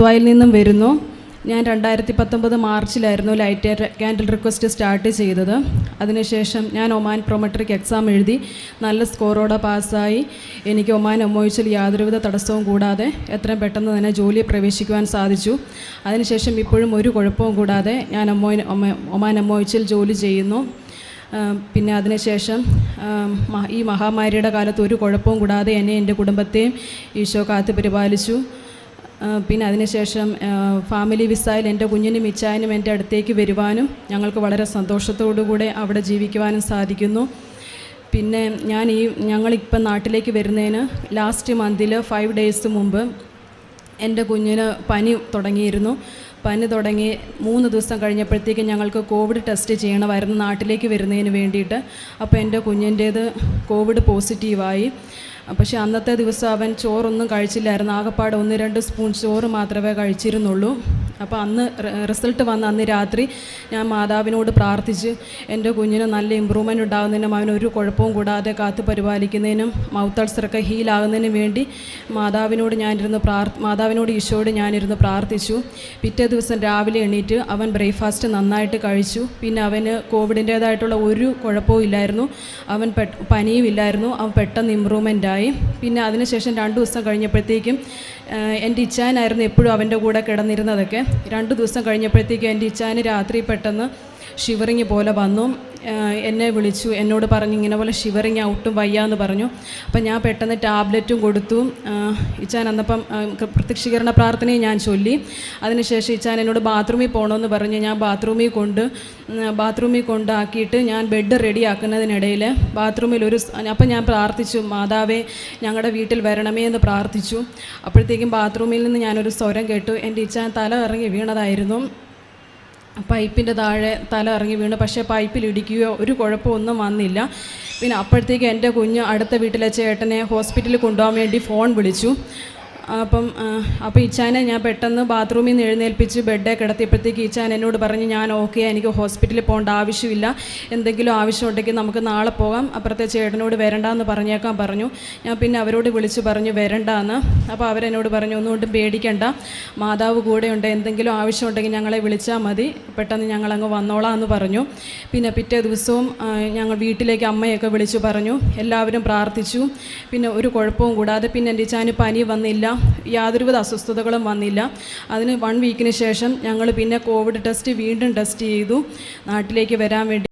ദുബായിൽ നിന്നും വരുന്നു. ഞാൻ രണ്ടായിരത്തി പത്തൊമ്പത് മാർച്ചിലായിരുന്നു ലൈറ്റ് ക്യാൻഡിൽ റിക്വസ്റ്റ് സ്റ്റാർട്ട് ചെയ്തത്. അതിനുശേഷം ഞാൻ ഒമാൻ പ്രൊമട്രിക് എക്സാം എഴുതി. നല്ല സ്കോറോടെ പാസ്സായി. എനിക്ക് ഒമാൻ ഒമ്മോയിച്ചിൽ യാതൊരുവിധ തടസ്സവും കൂടാതെ എത്രയും പെട്ടെന്ന് തന്നെ ജോലിയിൽ പ്രവേശിക്കുവാൻ സാധിച്ചു. അതിനുശേഷം ഇപ്പോഴും ഒരു കുഴപ്പവും കൂടാതെ ഞാൻ ഒമോയിൻ ഒമാൻ എമ്മോയിച്ചിൽ ജോലി ചെയ്യുന്നു. പിന്നെ അതിനുശേഷം ഈ മഹാമാരിയുടെ കാലത്ത് ഒരു കുഴപ്പവും കൂടാതെ എന്നെ എന്റെ കുടുംബത്തെയും ഈശോ കാത്തു പരിപാലിച്ചു. പിന്നെ അതിനുശേഷം ഫാമിലി വിസയിൽ എന്റെ കുഞ്ഞിനും ഇച്ചായനും എന്റെ അടുത്തേക്ക് വരുവാനും ഞങ്ങൾക്ക് വളരെ സന്തോഷത്തോടു കൂടെ അവിടെ ജീവിക്കുവാനും സാധിക്കുന്നു. പിന്നെ ഞാൻ ഈ ഞങ്ങളിപ്പം നാട്ടിലേക്ക് വരുന്നതിന് ലാസ്റ്റ് മന്തിൽ ഫൈവ് ഡേയ്സ് മുമ്പ് എന്റെ കുഞ്ഞിന് പനി തുടങ്ങിയിരുന്നു. പനി തുടങ്ങി മൂന്ന് ദിവസം കഴിഞ്ഞപ്പോഴത്തേക്ക് ഞങ്ങൾക്ക് കോവിഡ് ടെസ്റ്റ് ചെയ്യണമായിരുന്നു നാട്ടിലേക്ക് വരുന്നതിന് വേണ്ടിയിട്ട്. അപ്പോൾ എന്റെ കുഞ്ഞിന്റേത് കോവിഡ് പോസിറ്റീവായി പക്ഷേ അന്നത്തെ ദിവസം അവൻ ചോറൊന്നും കഴിച്ചില്ലായിരുന്നു. ആകെപ്പാട് ഒന്ന് രണ്ട് സ്പൂൺ ചോറ് മാത്രമേ കഴിച്ചിരുന്നുള്ളൂ. അപ്പോൾ അന്ന് റിസൾട്ട് വന്ന അന്ന് രാത്രി ഞാൻ മാതാവിനോട് പ്രാർത്ഥിച്ച് എന്റെ കുഞ്ഞിന് നല്ല ഇമ്പ്രൂവ്മെന്റ് ഉണ്ടാകുന്നതിനും അവന് ഒരു കുഴപ്പവും കൂടാതെ കാത്തു പരിപാലിക്കുന്നതിനും മൗത്ത് അൾസറൊക്കെ ഹീലാകുന്നതിനും വേണ്ടി മാതാവിനോട് ഞാനിരുന്ന് പ്രാർ മാതാവിനോട് ഈശോയോട് ഞാനിരുന്ന് പ്രാർത്ഥിച്ചു. പിറ്റേ ദിവസം രാവിലെ എണീറ്റ് അവൻ ബ്രേക്ക്ഫാസ്റ്റ് നന്നായിട്ട് കഴിച്ചു. പിന്നെ അവന് കോവിഡിന്റേതായിട്ടുള്ള ഒരു കുഴപ്പവും ഇല്ലായിരുന്നു. അവൻ പനിയും ഇല്ലായിരുന്നു. അവൻ പെട്ടെന്ന് ഇമ്പ്രൂവ്മെന്റ് ആയി. പിന്നെ അതിനുശേഷം രണ്ട് ദിവസം കഴിഞ്ഞപ്പോഴത്തേക്കും എന്റെ ഇച്ചാനായിരുന്നു എപ്പോഴും അവന്റെ കൂടെ കിടന്നിരുന്നതൊക്കെ. രണ്ട് ദിവസം കഴിഞ്ഞപ്പോഴത്തേക്കും എന്റെ ഇച്ചാന് രാത്രി പെട്ടെന്ന് ഷിവറിങ് പോലെ വന്നു. എന്നെ വിളിച്ചു. എന്നോട് പറഞ്ഞു ഇങ്ങനെ പോലെ ഷിവറിങ് ഔട്ടും വയ്യാന്ന് പറഞ്ഞു. അപ്പം ഞാൻ പെട്ടെന്ന് ടാബ്ലറ്റും കൊടുത്തു. ഇച്ചാൻ അന്നപ്പം പ്രത്യക്ഷീകരണ പ്രാർത്ഥനയും ഞാൻ ചൊല്ലി. അതിനുശേഷം ഇച്ചാൻ എന്നോട് ബാത്റൂമിൽ പോകണമെന്ന് പറഞ്ഞ് ഞാൻ ബാത്റൂമിൽ കൊണ്ട് ബാത്റൂമിൽ കൊണ്ടാക്കിയിട്ട് ഞാൻ ബെഡ് റെഡിയാക്കുന്നതിനിടയിൽ ബാത്റൂമിൽ ഒരു അപ്പം ഞാൻ പ്രാർത്ഥിച്ചു മാതാവേ ഞങ്ങളുടെ വീട്ടിൽ വരണമേ എന്ന് പ്രാർത്ഥിച്ചു. അപ്പോഴത്തേക്കും ബാത്റൂമിൽ നിന്ന് ഞാനൊരു സ്വരം കേട്ടു. എന്റെ ഇച്ചാൻ തല ഇറങ്ങി വീണതായിരുന്നു. പൈപ്പിന്റെ താഴെ തല ഇറങ്ങി വീണ്. പക്ഷേ പൈപ്പിൽ ഇടിക്കുകയോ ഒരു കുഴപ്പമൊന്നും വന്നില്ല. പിന്നെ അപ്പോഴത്തേക്ക് എന്റെ കുഞ്ഞ് അടുത്ത വീട്ടിലെ ചേട്ടനെ ഹോസ്പിറ്റലിൽ കൊണ്ടുപോകാൻ വേണ്ടി ഫോൺ വിളിച്ചു. അപ്പം അപ്പോൾ ഇച്ചാനെ ഞാൻ പെട്ടെന്ന് ബാത്റൂമിൽ നിന്ന് എഴുന്നേൽപ്പിച്ച് ബെഡേ കിടത്തിയപ്പോഴത്തേക്ക് ഇച്ചാൻ എന്നോട് പറഞ്ഞ് ഞാൻ ഓക്കെ എനിക്ക് ഹോസ്പിറ്റലിൽ പോകേണ്ട ആവശ്യമില്ല. എന്തെങ്കിലും ആവശ്യമുണ്ടെങ്കിൽ നമുക്ക് നാളെ പോകാം. അപ്പുറത്തെ ചേട്ടനോട് വരണ്ടെന്ന് പറഞ്ഞേക്കാൻ പറഞ്ഞു. ഞാൻ പിന്നെ അവരോട് വിളിച്ച് പറഞ്ഞു വരണ്ടെന്ന്. അപ്പോൾ അവരെന്നോട് പറഞ്ഞു ഒന്നുകൊണ്ടും പേടിക്കണ്ട. മാതാവ് കൂടെയുണ്ട്. എന്തെങ്കിലും ആവശ്യമുണ്ടെങ്കിൽ ഞങ്ങളെ വിളിച്ചാൽ മതി. പെട്ടെന്ന് ഞങ്ങളങ്ങ് വന്നോളാം എന്ന് പറഞ്ഞു. പിന്നെ പിറ്റേ ദിവസവും ഞങ്ങൾ വീട്ടിലേക്ക് അമ്മയൊക്കെ വിളിച്ചു പറഞ്ഞു. എല്ലാവരും പ്രാർത്ഥിച്ചു. പിന്നെ ഒരു കുഴപ്പവും കൂടാതെ പിന്നെ എന്റെ ഇച്ചാന് പനി വന്നില്ല. യാതൊരുവിധ അസ്വസ്ഥതകളും വന്നില്ല. അതിന് വൺ വീക്കിന് ശേഷം ഞങ്ങൾ പിന്നെ കോവിഡ് ടെസ്റ്റ് വീണ്ടും ടെസ്റ്റ് ചെയ്തു. നാട്ടിലേക്ക് വരാൻ വേണ്ടി